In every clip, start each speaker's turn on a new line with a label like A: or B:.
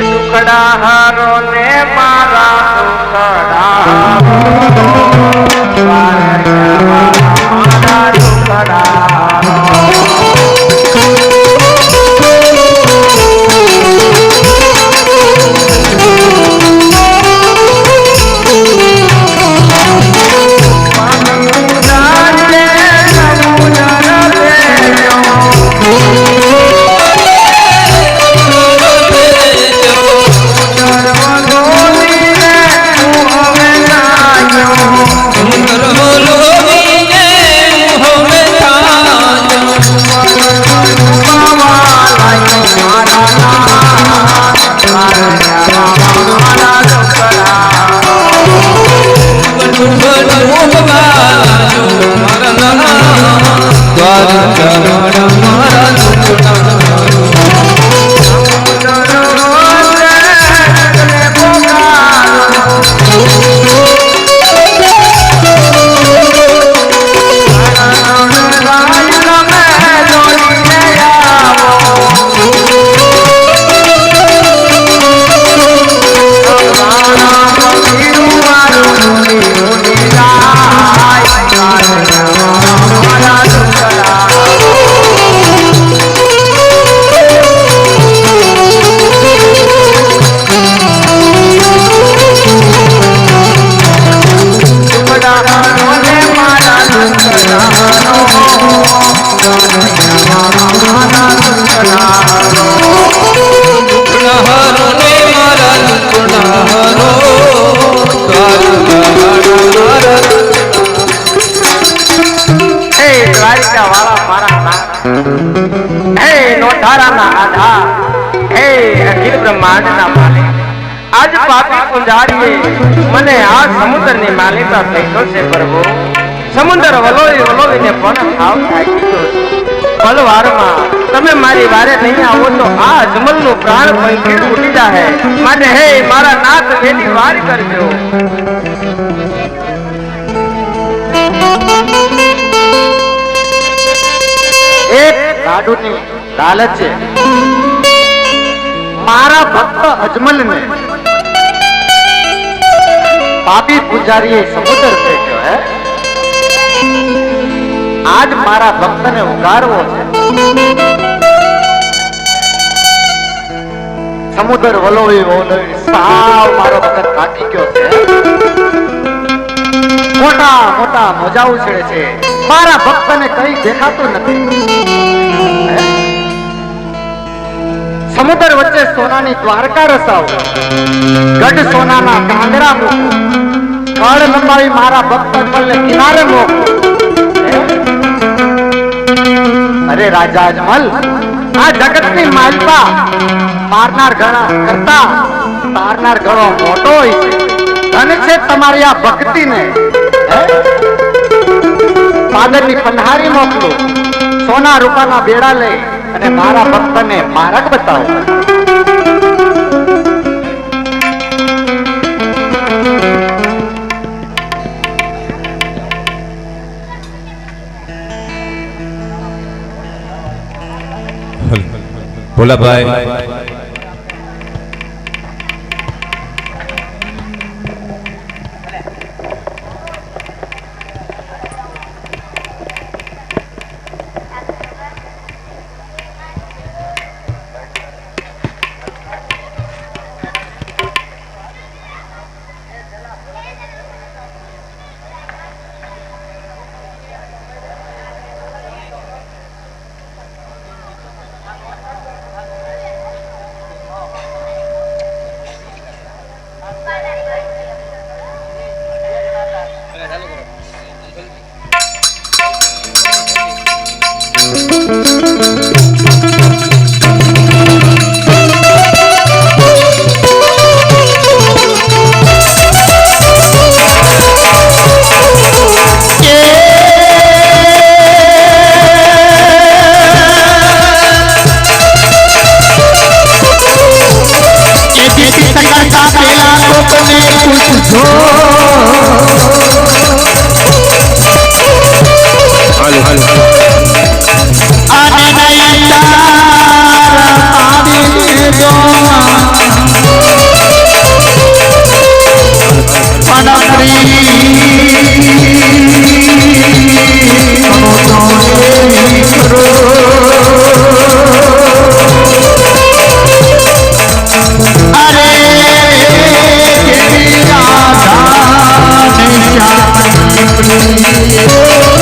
A: દુખડા પાપી મને આ સમુદ્રની માલિકા થઈ છે પ્રભુ, સમુદ્ર વલોવી વલોવીને પણ થાવ થાય પલવારમાં તમે મારી વારે નહીં આવો તો આ અજમલનું પ્રાણ પંખી ઉડી જાહે. માટે હે, મારા નાથ વેલી વાર કરજો.
B: એક લાડુની લાલચ છે. મારા ભક્ત અજમલને પાપી પૂજારીએ સમુદ્ર ફેંક્યો હે? આજ મારા ભક્તને ઉગારવો છે. સમુદ્ર વલોવી વલોવી સાવ મારો ભક્ત થાકી ગયો છે મોટા મોટા મોજા ઉછળે છે. મારા ભક્તને કઈ દેખાતું નથી? સમુદ્ર વચ્ચે સોનાની દ્વારકા રસાવો ગઢ સોનાના કાંગરા મૂકો. કળ લંબાવી મારા ભક્ત પલ્લે કિનારે મૂકો. અરે રાજા અજમલ, આ જગતની માલપા. મારનાર ઘણા કરતા, તારનાર ઘણો મોટો હોય છે. ધન છે તમારી આ ભક્તિને? પાદરની પંધારી મોકલો. સોના રૂપાના બેડા લઈ. અને મારા ભક્તને માર્ગ બતાવો.
C: ભોલાભાઈ
D: કરતા પેલા કોકને પૂછજો હાલો હાલો અને નહીં તાર આવી દો પણ પ્રિય Oh,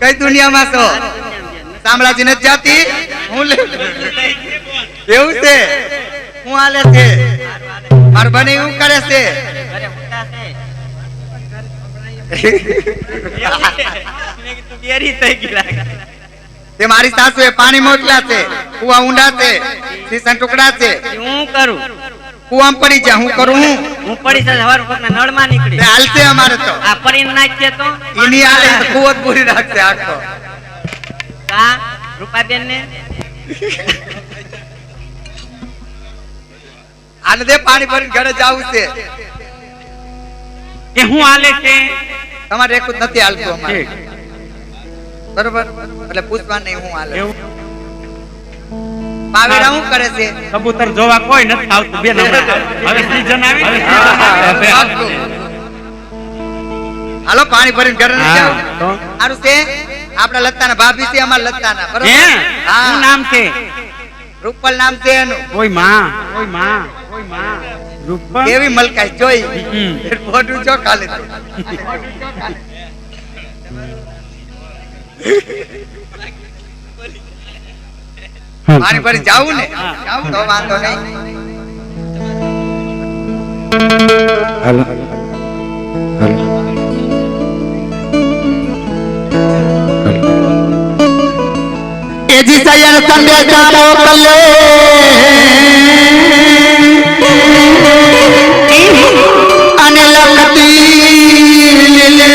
C: કઈ દુનિયામાં છો? શામળાજી નથી જાતી? હું એવું છે? હું હાલે છે? મારું બને એવું કરે છે? તે મારી સાસુએ પાણી મોકલા છે, કુવા ઊંડા છે ત્રીસા ટુકડા છે.
E: હું કરું?
C: કુવામ પડી જા હું કરું હું?
E: પડી છે હવાર વખતના નળમાં નીકળી.
C: હાલશે અમારે તો.
E: આ પડીને નાખીએ તો.
C: એની આલે તો કુવો પૂરી રાખતે આખો.
E: કા? રૂપાબેન ને
C: આને દે પાણી ભરીને ઘરે જાવું છે.
E: કે હું આલે છે?
C: તમારે એક નથી હાલતું અમારે. બરોબર? એટલે પૂછવા નહીં હું હાલે. પાવેરા શું કરે છે?
F: કબૂતર જોવા કોઈ નથી આવતું. બેન હમણાં. હવે સીઝન આવી
C: હાલો પાણી ભરીને ઘરે છે? આપડા લત્તાના ભાભી છે અમારા લતાના. બરોબર?
F: હે? શું નામ છે?
C: રૂપલ નામ છે એનું.
F: કોઈ માં કોઈ માં કોઈ માં. રૂપલ?
C: કેવી મલકાઈ જોઈ? ફોટું જો ખાલી. પાણી પર જાવું ને? તો વાંધો નહીં.
B: એજી સયન સંગે ચાલો કલે અને લખતી લીલે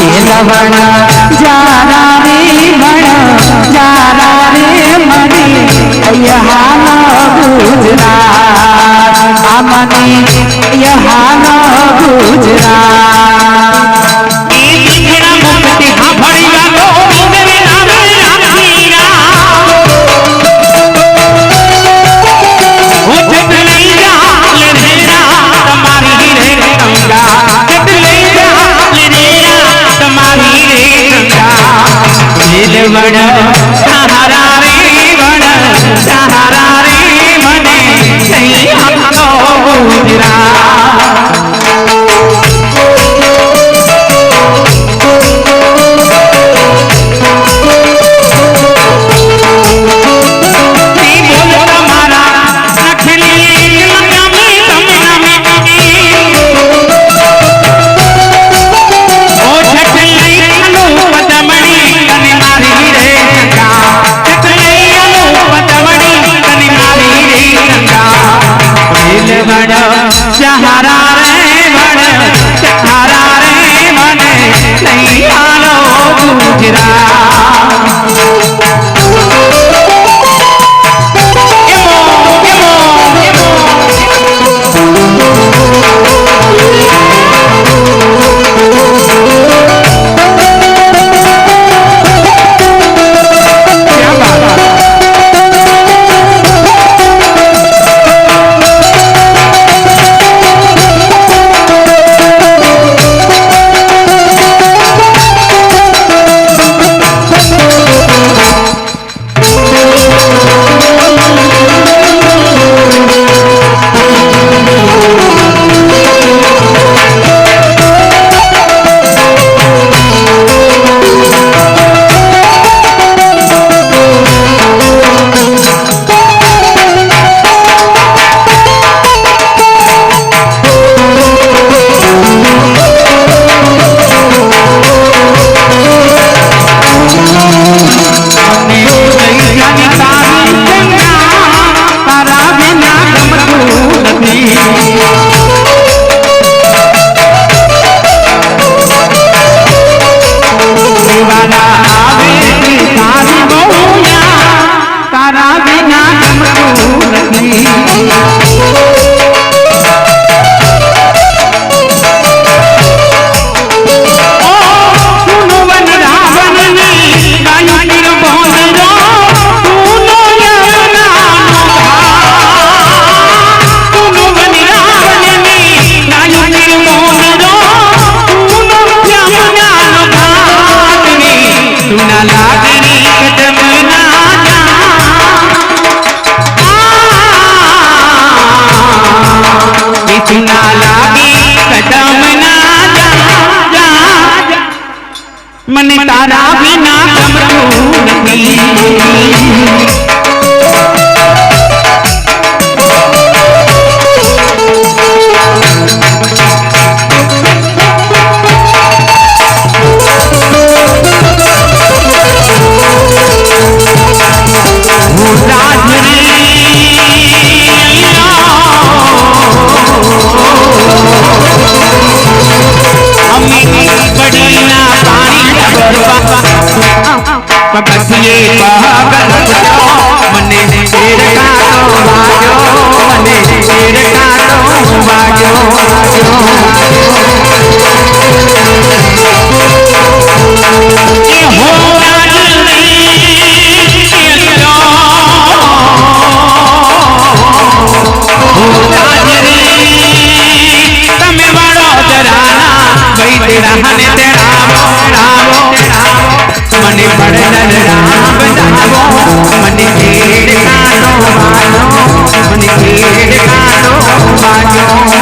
F: છેદવાડા જારા રે બડા જારા રે મને હાલો ગુજરાત આ મને યહાનો ગુજરાત
G: देवड़ा ये
F: कहा I go.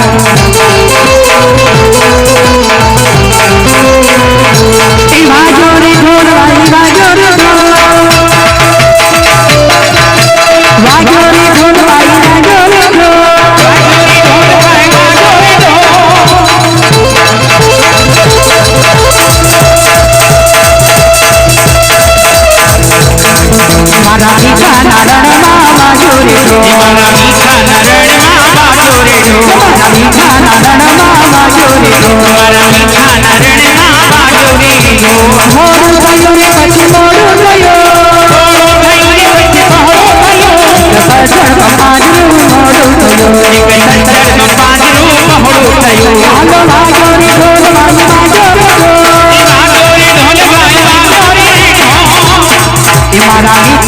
F: Marani